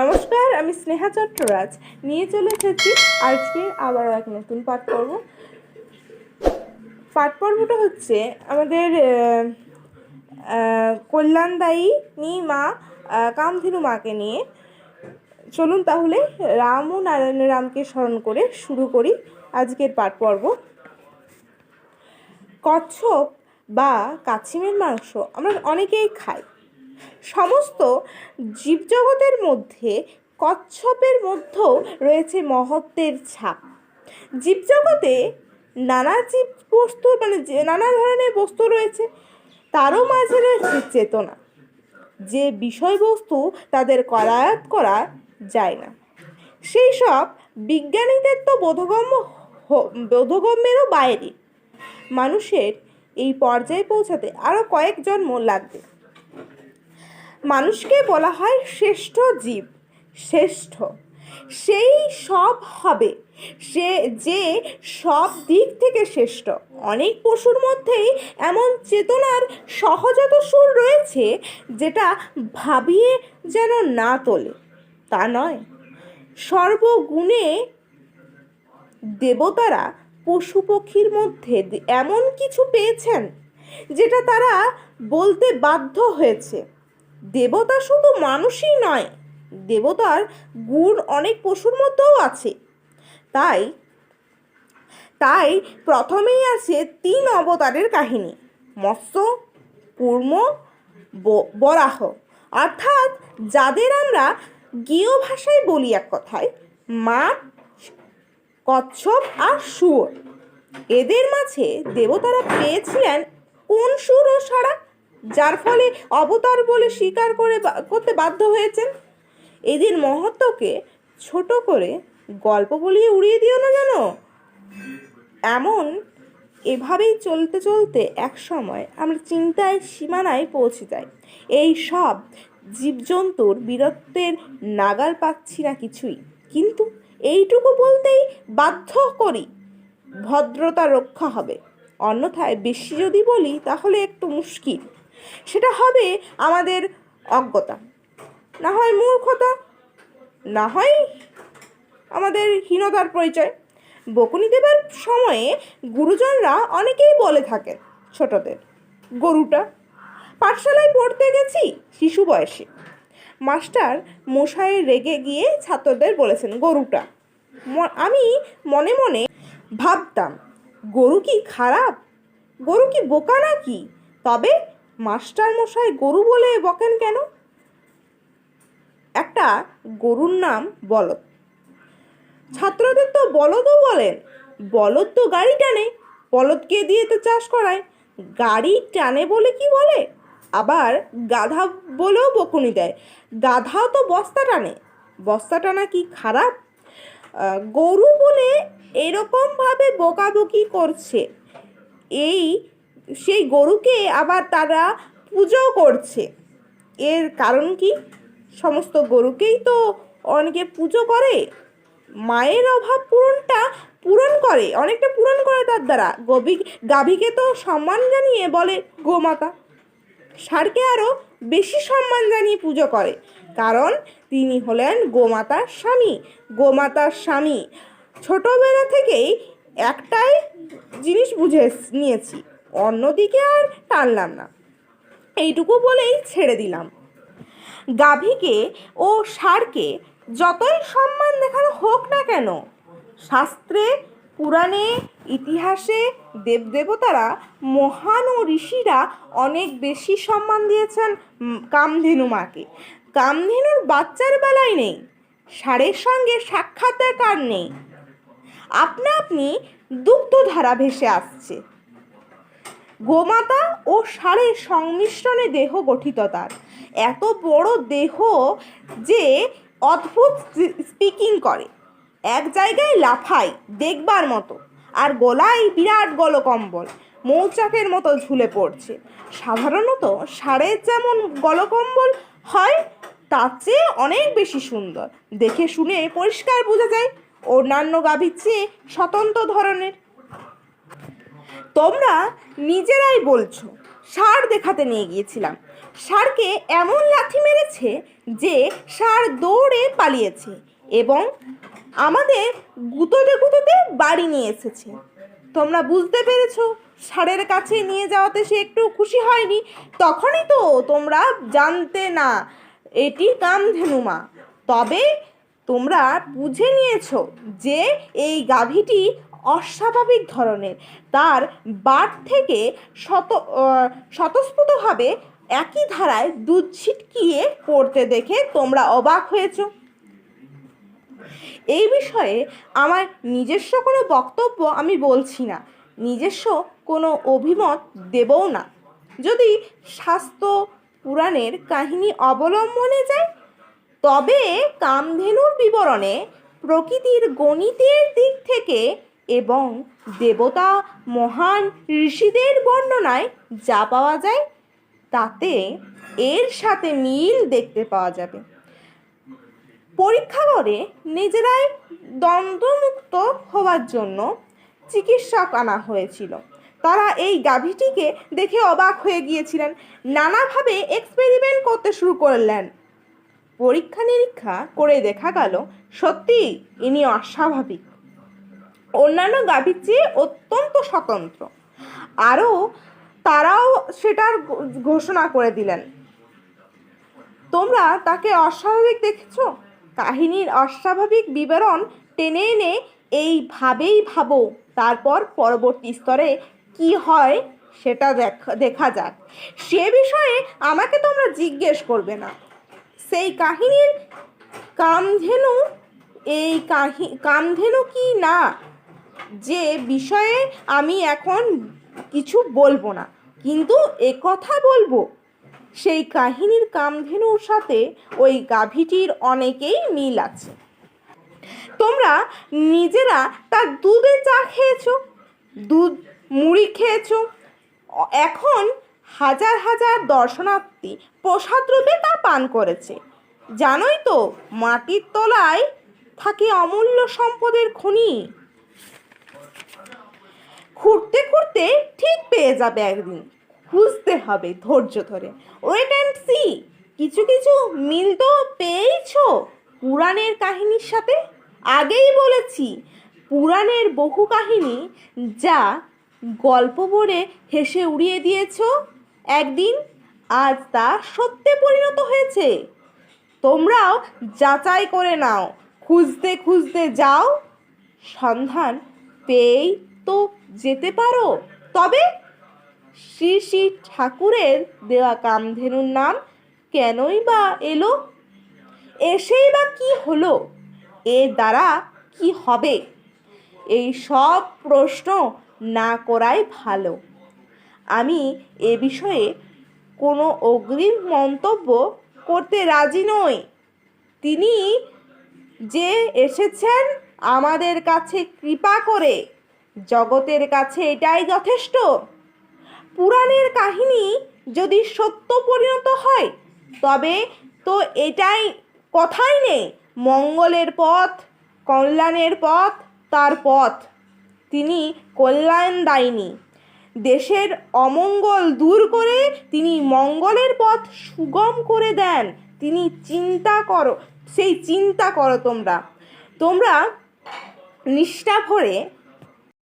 নমস্কার, আমি স্নেহা চট্টরাজ। নিয়ে চলে এসেছি আজকে আবারও এক নতুন পাঠ পর্ব পাঠ পর্বটা হচ্ছে আমাদের কল্যাণদায়ী মা কামধেনু মাকে নিয়ে। চলুন তাহলে রাম ও নারায়ণ রামকে স্মরণ করে শুরু করি আজকের পাঠ পর্ব কচ্ছপ বা কাছিমের মাংস আমরা অনেকেই খাই। সমস্ত জীবজগতের মধ্যে কচ্ছপের মধ্যেও রয়েছে মহত্বের ছাপ। জীবজগতে নানা জীব বস্তু মানে নানা ধরনের বস্তু রয়েছে, তারও মাঝে রয়েছে চেতনা। যে বিষয়বস্তু তাদের করায়ত করা যায় না। সেই সব বিজ্ঞানীদের তো বোধগম্য বোধগম্যেরও বাইরে। মানুষের এই পর্যায়ে পৌঁছাতে আরও কয়েক জন্ম লাগবে। মানুষকে বলা হয় শ্রেষ্ঠ জীব, শ্রেষ্ঠ। সেই সব হবে। সে, যে সব দিক থেকে শ্রেষ্ঠ। অনেক পশুর মধ্যেই এমন চেতনার সহজাত সুর রয়েছে, যেটা ভাবিয়ে যেন না তোলে। তা নয়। সর্বগুণে দেবতারা পশু পক্ষীর মধ্যে এমন কিছু পেয়েছেন, যেটা তারা বলতে বাধ্য হয়েছে। দেবতা শুধু মানুষই নয়, দেবতার গুণ অনেক পশুর মধ্যেও আছে। তাই তাই প্রথমেই আছে তিন অবতারের কাহিনী, মৎস্য, কুর্ম বরাহ। অর্থাৎ যাদের আমরা গেয় ভাষায় বলি এক কথায় মাছ কচ্ছপ আর শুয়োর। এদের মাঝে দেবতারা পেয়েছিলেন কোন সুর ও সারা যার ফলে অবতার বলে স্বীকার করে করতে বাধ্য হয়েছেন? এদের মহত্বকে ছোট করে গল্প বলিয়ে উড়িয়ে দিও না যেন। এমন এভাবেই চলতে চলতে এক সময় আমরা চিন্তায় সীমানায় পৌঁছে যাই। এই সব জীবজন্তুর বীরত্বের নাগাল পাচ্ছি না কিছুই। কিন্তু এইটুকু বলতেই বাধ্য করি, ভদ্রতা রক্ষা হবে। অন্যথায় বেশি যদি বলি তাহলে একটু মুশকিল। সেটা হবে আমাদের অজ্ঞতা। না হয় মূর্খতা, না হয় আমাদের হীনতার পরিচয়। বকুনি দেবার সময়ে গুরুজনরা অনেকেই বলে থাকেন, ছোটদের, গরুটা, পাঠশালায় পড়তে গেছি, শিশু বয়সে। মাস্টার মশাই রেগে গিয়ে ছাত্রদের বলেছেন, গরুটা। আমি মনে মনে ভাবতাম, গরু কি খারাপ? গরু কি বোকা নাকি? তবে মাস্টার মশাই গরু বলে বকেন কেন? একটা গরুর নাম বলদ। ছাত্রদের তো বলদও বলেন। বলদ তো গাড়ি টানে, বলদকে দিয়ে তো চাষ করায়। গাড়ি টানে বলে কি বলে? আবার গাধা বলেও বকুনি দেয়। গাধাও তো বস্তা টানে। বস্তা টানা কি খারাপ গরু বলে এরকমভাবে বকাবকি করছে। এই সেই গরুকে আবার তারা পুজো করছে। এর কারণ কি? সমস্ত গরুকেই তো অনেকে পুজো করে। মায়ের অভাব পূরণটা পূরণ করে, অনেকটা পূরণ করে তার দ্বারা। গভী গাভীকে তো সম্মান জানিয়ে বলে গোমাতা। ষাঁড়কে আরও বেশি সম্মান জানিয়ে পুজো করে। কারণ তিনি হলেন গোমাতার স্বামী। গোমাতার স্বামী ছোটবেলা থেকেই একটাই জিনিস বুঝে নিয়েছি অন্যদিকে আর টানলাম না। এইটুকু বলেই ছেড়ে দিলাম। গাভীকে ও ষাঁড়কে যতই সম্মান দেখানো হোক না কেন, শাস্ত্রে, পুরাণে, ইতিহাসে দেবদেবতারা মহান ও ঋষিরা অনেক বেশি সম্মান দিয়েছেন কামধেনু মাকে। কামধেনুর বাচ্চার বেলায় নেই ষাঁড়ের সঙ্গে সাক্ষাৎকার নেই। আপনা আপনি দুগ্ধধারা ভেসে আসছে। গোমাতা ও ষাঁড়ের সংমিশ্রণে দেহ গঠিত তার। এত বড় দেহ যে অদ্ভুত স্পিকিং করে। এক জায়গায় লাফায় দেখবার মতো, আর গলায় বিরাট গলকম্বল, মৌচাকের মতো ঝুলে পড়ছে। সাধারণত ষাঁড়ের যেমন গলকম্বল হয়, তার চেয়ে অনেক বেশি সুন্দর। দেখে শুনে পরিষ্কার বোঝা যায়, অন্যান্য গাভীর চেয়ে স্বতন্ত্র ধরনের। তোমরা নিজেরাই বলছো, সার দেখাতে নিয়ে গিয়েছিলাম। সারকে এমন লাথি মেরেছে যে সার দৌড়ে পালিয়েছে এবং আমাদের গুঁতোতে গুঁতোতে বাড়ি নিয়ে এসেছে। তোমরা বুঝতে পেরেছ, সারের কাছে নিয়ে যাওয়াতে সে একটু খুশি হয়নি, তখনই তো তোমরা জানতে না, এটি কামধেনুমা। তবে তোমরা বুঝে নিয়েছো যে এই গাভীটি অস্বাভাবিক ধরনের। তার বাট থেকে শত স্বতঃস্ফূর্তভাবে একই ধারায় দুধ ছিটকিয়ে পড়তে দেখে তোমরা অবাক হয়েছো। এই বিষয়ে আমার নিজস্ব কোনো বক্তব্য আমি বলছি না। নিজস্ব কোনো অভিমত দেবও না। যদি স্বাস্থ্য পুরাণের কাহিনী অবলম্বনে যায়, তবে কামধেনুর বিবরণে প্রকৃতির গণিতের দিক থেকে এবং দেবতা মহান ঋষিদের বর্ণনায় যা পাওয়া যায়, তাতে এর সাথে মিল দেখতে পাওয়া যাবে। পরীক্ষা করে নিজেরাই দ্বন্দ্বমুক্ত হওয়ার জন্য চিকিৎসক আনা হয়েছিল। তারা এই গাভীটিকে দেখে অবাক হয়ে গিয়েছিলেন। নানাভাবে এক্সপেরিমেন্ট করতে শুরু করলেন। পরীক্ষা নিরীক্ষা করে দেখা গেল সত্যি ইনি অস্বাভাবিক। অন্যান্য গাভীর চেয়ে অত্যন্ত স্বতন্ত্র। আরও তারাও সেটার ঘোষণা করে দিলেন। তোমরা তাকে অস্বাভাবিক দেখেছ? কাহিনীর অস্বাভাবিক বিবরণ টেনে এনে এইভাবেই ভাবো, তারপর পরবর্তী স্তরে কি হয় সেটা দেখা যাক। সে বিষয়ে আমাকে তোমরা জিজ্ঞেস করবে না। সেই কাহিনীর কামধেনু, এই কাহি, কামধেনু কি না? যে বিষয়ে আমি এখন কিছু বলব না, কিন্তু কথা বলব। সেই কাহিনীর কামধেনুর সাথে ওই গাভীটির অনেকেই মিল আছে। তোমরা নিজেরা তার দুধে চা খেয়েছো, দুধ মুড়ি খেয়েছো, এখন হাজার হাজার দর্শনার্থী প্রসাদ রূপে তা পান করেছে। জানোই তো, মাটির তলায় থাকে অমূল্য সম্পদের খনি। খুঁড়তে খুঁড়তে ঠিক পেয়ে যাবে একদিন খুঁজতে হবে ধৈর্য ধরে। ওয়েট অ্যান্ড সি কিছু কিছু মিল তো পেয়েছ পুরাণের কাহিনীর সাথে। আগেই বলেছি, পুরাণের বহু কাহিনী যা গল্প বলে হেসে উড়িয়ে দিয়েছ একদিন, আজ তা সত্যে পরিণত হয়েছে। তোমরাও যাচাই করে নাও। খুঁজতে খুঁজতে যাও। সন্ধান পেয়েই তো যেতে পারো। তবে শ্রী শ্রী ঠাকুরের দেওয়া কামধেনুর নাম কেনই বা এলো? এসেই বা কি হলো? এর দ্বারা কি হবে? এই সব প্রশ্ন না করাই ভালো। আমি এ বিষয়ে কোনো অগ্রিম মন্তব্য করতে রাজি নই। তিনি যে এসেছেন আমাদের কাছে কৃপা করে। জগতের কাছে এটাই যথেষ্ট। পুরাণের কাহিনী যদি সত্য পরিণত হয়, তবে তো এটাই কথাই নেই। মঙ্গলের পথ, কল্যাণের পথ, তার পথ। তিনি কল্যাণদায়িনী দেশের অমঙ্গল দূর করে তিনি মঙ্গলের পথ সুগম করে দেন। তিনি চিন্তা করো, সেই চিন্তা করো তোমরা। তোমরা নিষ্ঠা ভরে